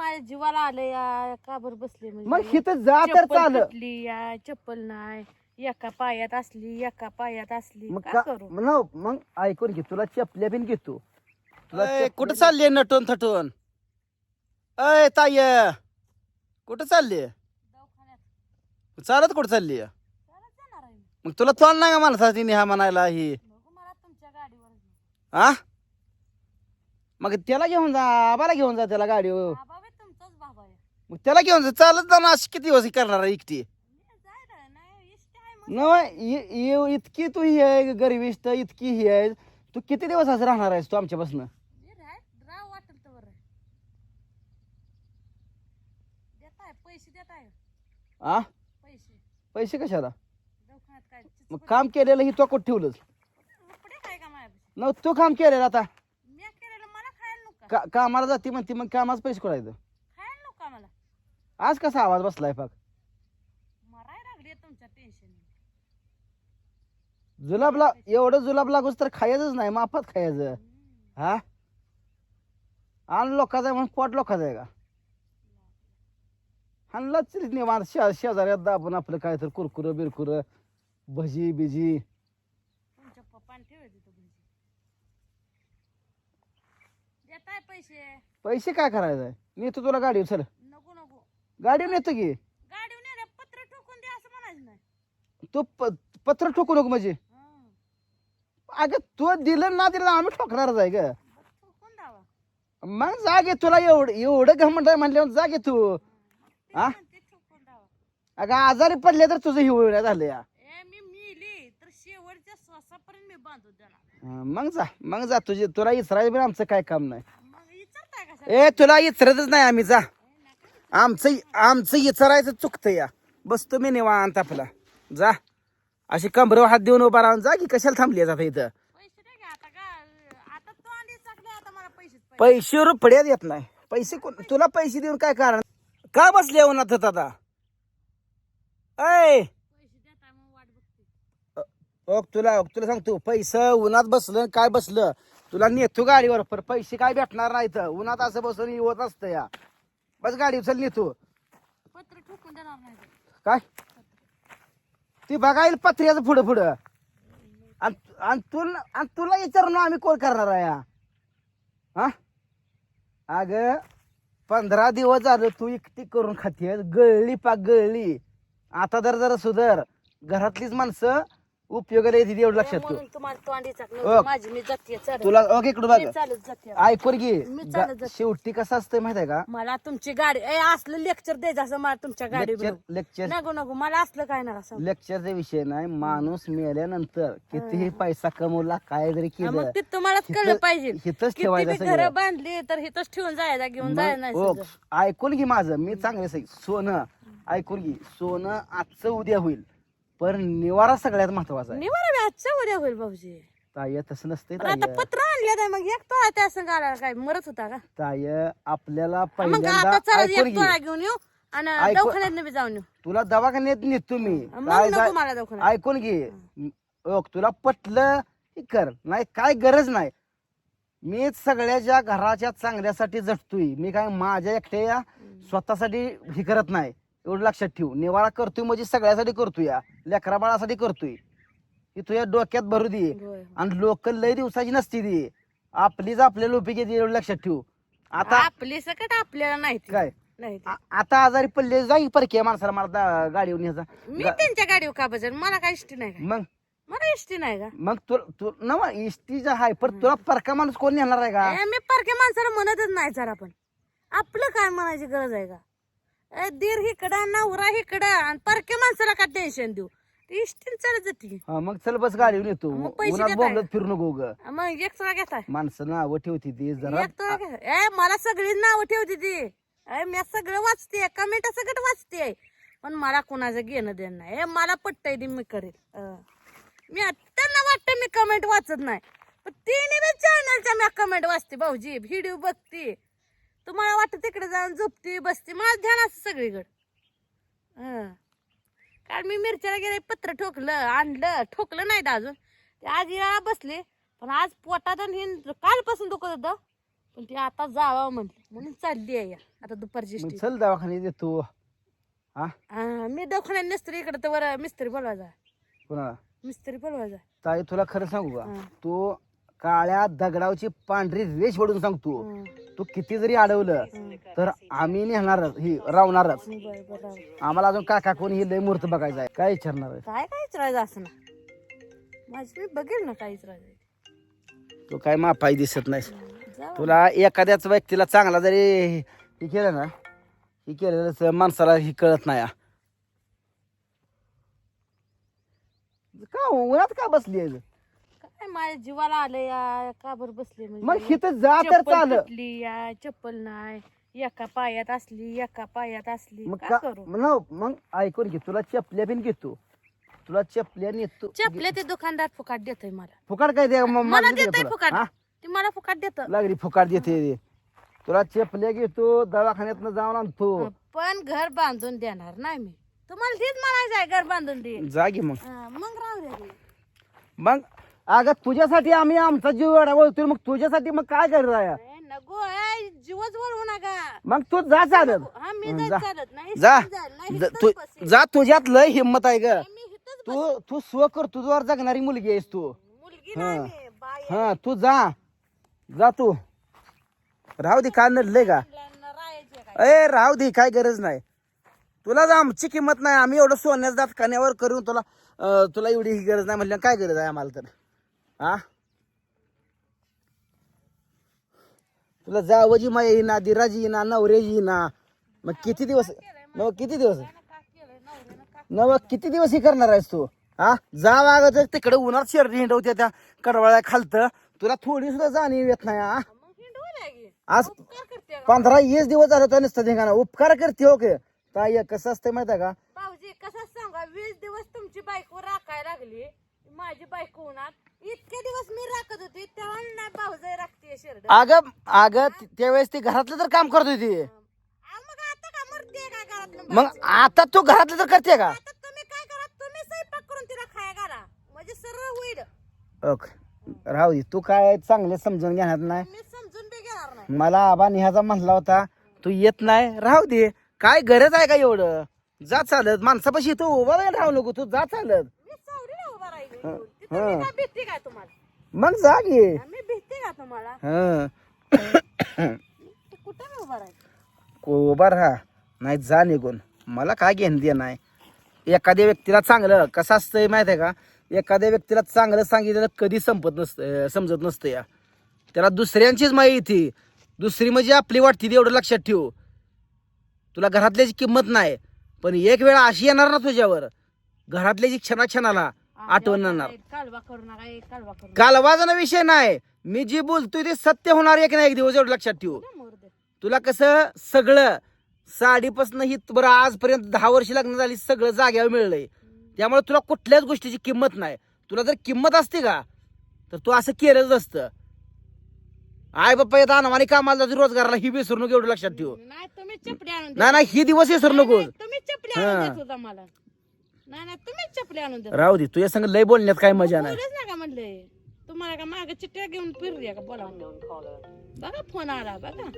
माझ्या जीवाला आलं या का बरं बसले मग म्हणजे हिथं जा तर चप्पल चाल तुटली या चप्पल नाही. एका पायात असली एका पायात असली. मग का करू? मग ऐकून घे. तुला चपल्या बिन घेतो. तुला अय, चपल्या कुठं बी- चालली नटून थटून? अय ताय कुठं चालली दवाखान्यात. चालत कुठं चालली चालत जाणार आहे मी. मग तुला तोंड नाही का माणसाची निहा म्हणायला ही? बघू मला तुमच्या गाडीवर. घेऊन. हा मग त्याला घेऊन जा आबाला घेऊन जा त्याला गाडी बी तुमचाच बाबा आहे मग त्याला घेऊन जा चालत जाणं अशी किती दिवस करणार आहे एकटी? न इतकी तू ही आहे गरिबिष्ट इतकी ही आहे. तू किती दिवस असं राहणार आहेस तू आमच्यापासून? आ? पैसे पैसे कशाला? मग काम केलेलं ही तो कुठं ठेवलंच रुपये काय का माझ्यापाशी न तू काम केलेलं आता कामाला जाते म्हणते मग कामाच पैसे करायचं खायला नको का मला आज कसा आवाज बसलाय पाक मराय लागली तुमच्या टेन्शन जुलाबला एवढं जुलाब लागूच तर खायचंच नाही मापात खायचं. हा? आणि लोकांचं आहे म्हणून पोट लोकांचं आहे का? हाणलाच निवांत शे शेजाऱ्यात दाबून आपलं काय तर कुरकुर बिरकुर भजी बिजी. तुमच्या पप्पाने ठेवले तिथं भजी. देताय पैसे. पैसे काय करायचं आहे नेतो तुला गाडीवर चल. गाडीवर नेतो की. गाडीवर नेलं पत्र ठोकून द्या असं म्हणायचं नाही. तू प- पत्र ठोकू नको म्हणजे. हं. अगं तू दिलं ना दिलं आम्ही ठोकणारच आहे ग. बरं ठोकून द्यावा. मग जा गे तुला एवढं एवढं घमंड आहे म्हणल्यावर जा गे तू. ते हा? म्हणते ठोकून द्यावा. अगं आजारी पडले तर तुझं हिवळ झालं या ए मी मिली तर शेवटच्या श्वासापर्यंत मी बांधून देणार. हा, मग जा मग जा. तुझे तुला पण आमचं काय काम नाही. मग विचारताय का ए तुला इचरतच नाही आम्ही जा. आमचं आमचं इचरायचं चुकतं या. बसतो मी निवांत आपला. जा. अशी कमरेवर हात देऊन उभा राहून जा की कशाला थांबली आता इथं? पैसे रुपड्यात येत नाही. पैसे कोण तुला पैसे देऊन काय कारण? का बसले उन्हात आता? ऐ! ओक तुला ओक तुला सांगतो पैसे उन्हात बसलं काय बसलं? तुला नेतो गाडीवर पण पैसे काय भेटणार नाही तर उन्हात असं बसून होत असतं या. बस गाडी चल नेतो पत्र ठोकून देणार नाही ते. काय? ती बघायला पत्र्याचं पुढं पुढं. आणि तुला आणि तुला विचारून आम्ही कोण करणार आहे? हा? अग पंधरा दिवस झालं तू एकटी करून खाते गळली पाक गळली. आता जर जरा सुधर. घरातलीच माणसं उपयोगाला येते एवढं लक्षात ठेव. म्हणून तुम्हाला तोंडी चाकलं ओक. माझी मी जाते चालत तुला ओके इकडं मी बघ चालत जाते ऐकून घे मी चालत गा- जाते. शेवटी कसं असतं माहिती आहे का? मला तुमची गाडी ए असलं लेक्चर द्यायचं असं मला तुमच्या गाडी लेक्चर लेक्चर नको नको मला असलं काय नका सांगू. लेक्चरचा विषय नाही माणूस मेल्यानंतर कितीही पैसा कमवला काय जरी हा, मग केलं ते तुम्हालाच कळलं हिथं- पाहिजे. हिथंच किती ठेवायचं बी सगळं. घर बांधली तर हिथंच ठेवून जायला घेऊन जायला नाही ओ. ऐकून घे माझं मी चांगले सोनं ऐकून घे. सोनं आजचं उद्या होईल. पण निवारा सगळ्यात महत्त्वाचा आहे. निवारा बी आजच्या उद्या होईल भाऊजी. ताय तसं नसते पण आता पत्र आणले नाही मग एक तोळा त्या संग आला काय मरत होता का? ताय आपल्याला मग पहिल्यांदा आता चला ऐकून एक तोळा घे घेऊन येऊ आणि दवाखान्यात बी जाऊन येऊ. तुला दवाखान्यात नेतो मग काय नको दवाखान्यात. ऐकून घे. ओक तुला पटलं कर. नाही काय गरज नाही. मी सगळ्याच्या घराच्या चांगल्यासाठी झटतोय मी काय माझ्या एकट्या स्वतःसाठी हे करत नाही. एवढं लक्षात ठेव. निवारा करतोय म्हणजे सगळ्यासाठी करतोय या. लेकरा बाळासाठी करतोय. ही तुझ्या डोक्यात भरू दे. होय. आणि लोक लय दिवसाची नसती ती. आपलीच उपयोगी आहे, एवढं लक्षात ठेव. आता आपली सकट आपल्याला नाही ती. काय? नाही ती. आ- आता आजारी पडले जाई परकी माणसाला मला दा- गाडीवर न्यायचा मी त्यांच्या गाडीवर का बजेल मला काय इष्टी नाही का मग? मला इष्टी नाही का? मग तू तू नव इष्टीचा हाय पण तुला परका माणूस कोण नेणार आहे का? ए, मी परके माणसाला म्हणतच नाही जरा पण. आपलं काय म्हणायची गरज आहे का? दीर हिकडं नवरा हिकडं आणि परके माणसाला का टेन्शन देऊ? इष्टीन चालत जाते हा मग चल बस गाडीवर येतो. मग पैसे उन्हात देताय. बोंबलत फिरू नको ग मग एक घेताय माणसं नावं ठेवती ती जरा एक तुला घे. ए मला सगळी नावं ठेवते ती. ए मी सगळं वाचते कमेंट सगळं वाचते. पण मला कोणाचं घेणं देणं नाही. ए मला पटतंय ती मी करेल. अं. मी त्यांना वाटतं मी कमेंट वाचत नाही. पण तिने बी चॅनलच्या मी कमेंट वाचते भाऊजी. व्हिडिओ बघते. तुम्हाला वाटतं तिकडे जाऊन झोपते बसते. माझं ध्यान असतं सगळीकडे. हं. कारण मी मिरच्याला गेले पत्र ठोकलं आणलं. ठोकलं नाही अजून. ते आज या बसले. पण आज पोटात आणि कालपासून दुखत होतं. पण ती आता जावं म्हणली. म्हणून चालली आहे या. आता दुपारची मग. चल दवाखान्यात येतो हा हा, मी दवाखान्यात मिस्त्री इकडे तर वर मिस्त्री बोलवायचा मिस्त्री बोलवायचा ताई तुला खरं सांगू का? हा. तू काळ्या दगडावची पांढरी रेष पडून सांगतो तू. किती जरी अडवलं. तर आम्ही नेणारच ही रावणारच. आम्हाला अजून काका कोणी ही लय मूर्त बघायचं आहे. काय विचारणार आहे काय काय विचारायचं असं ना? माझी मी बघेल ना काय विचारायचं तू काय मापाई दिसत नाही जाऊ तुला एखाद्याच व्यक्तीला चांगला जरी हे केलं ना हे केलेलं माणसाला ही कळत नाही. हा. का उन्हात का बसली आहे? माझ्या जीवाला आलं या का बरं बसले मग म्हणजे हिथं जा तर चप्पल चाल तुटली या चप्पल नाही एका पायात असली एका पायात असली मग का करू? न- मग ऐकून घे तुला चपल्या बिन घेतो. तुला चपल्या नेतो चपले ते दुकानदार फुकाट देतोय मला. फुकाट काय दे म- मला दे देतोय. फुकाट. हा? ती मला फुकाट देत. लागली फुकाट देते. तुला चपल्या घेतो दवाखान्यात जाऊन आणतो. पण घर बांधून देणार नाही मी. तुम्हाला तेच म्हणायचं आहे घर बांधून दे. जागी मग. हा, मग राहू ते. मग अगं तुझ्यासाठी आम्ही आमचा जीव वळतोय मग तुझ्यासाठी मग काय करत आहे? ए, नको ए, जीवच वळवू नका. मग तू जा चालत. हा मी जात जा. चालत. नाही जा. इथंच जाईल, नाही ज- इथंच तू बसेल. जा तुझ्यात लय हिंमत आहे ग. मी इथंच तू तू स्व कर्तृत्वावर जगणारी मुलगी आहेस तू. मुलगी नाही हा. मी, बाई आहे. हा तू जा. जा तू. राहू दे काय नडलंय का मुलांना राहायची आहे काय? ए राहू दे काय गरज नाही. तुला जा आमची किंमत नाही आम्ही एवढं सोन्याचं दात खाण्यावर करून तुला अं, तुला एवढी ही गरज नाही म्हणल्या काय गरज आहे आम्हाला तर? हा तुला जावजी माया येईना दिराजी येईना नवरेजी येईना. मग किती दिवस मग किती दिवस? नव किती दिवस ही करणार आहेस तू? हा जा वागत तिकडे उन्हात शर्दी हिंडवते त्या कडवाळ्या खालत. तुला थोडी सुद्धा जाणीव येत नाही हा आज? पंधरा वीस दिवस झालं तर नुसतं धिंगाणा. उपकार करते हो के. ताई कसं असतं माहिती आहे का? भाऊजी कसं सांगा? वीस दिवस तुमची बायको राखायला लागली. माझी बायको उन्हात. इतके दिवस मी राखत होते तेव्हा भाऊजाई राखते शर्ट अगं अगं ती- त्यावेळेस ती घरातलं तर काम करत होती. मग आता का मरते काय घरात मग आता तू घरातलं तर करते का? आता तुम्ही काय करा तुम्ही स्वयंपाक करून तिला खाया घाला. म्हणजे सरळ होईल. ओके राहू दे. तू काय चांगले समजून घेणार नाही. मी समजून बी घेणार नाही. मला आबा निहाचा म्हणला होता तू येत नाही. राहू दे. काय गरज आहे का एवढं? जा चालत. माणसापाशी तू उभा नाही राहू नको. तू जा चालत. हं. काय भीती काय तुम्हाला? मग जा गे मी भीती का तुम्हाला? हं. ते कुठं मी उभा राहील उभा राहा. नाही जा निघून. मला काय घेणं दे नाही. एखाद्या व्यक्तीला चांगलं कसं असतंय माहीत आहे का? एखाद्या व्यक्तीला चांगलं सांगितलेलं कधी संपत नसतं समजत नसतं या. त्याला दुसऱ्यांचीच माहिती दुसरी म्हणजे आपली वाटते ती एवढं लक्षात ठेव. तुला घरातल्याची किंमत नाही. पण एक वेळ अशी येणार ना तुझ्यावर. घरातल्याची क्षणा क्षणाला आठवण येणार. कालवा करू नका एक कालवा करू कालवाजाना विषय नाही. मी जे बोलतोय ते सत्य होणार एक ना एक दिवस एवढं लक्षात ठेव. नका मोर दे. तुला कसं सगळं साडीपासून ही बरं आजपर्यंत दहा वर्ष लग्न झाली सगळं जाग्यावर मिळलंय. त्यामुळे तुला कुठल्याच गोष्टीची किंमत नाही. तुला जर किंमत असते का तर तू असं केलंच असतं. आय बाप्पा येत अनवाणी कामाला जाते रोजगाराला ही विसरू नको एवढं लक्षात ठेव. नाही तुम्ही चपली आणून नाही नाही ही दिवस विसरू नको नाही, तुम्ही चपली आणून हा. देत होता मला. नाही नाही तुम्हीच चपली आणून राहू दे तुझ्या संग लय बोलण्यात काय मजा नाही. बोलूच नका म्हणले. तुम्हाला का मागे चिट्ट्या घेऊन फिरली का? बोला बघा फोन आला बघा.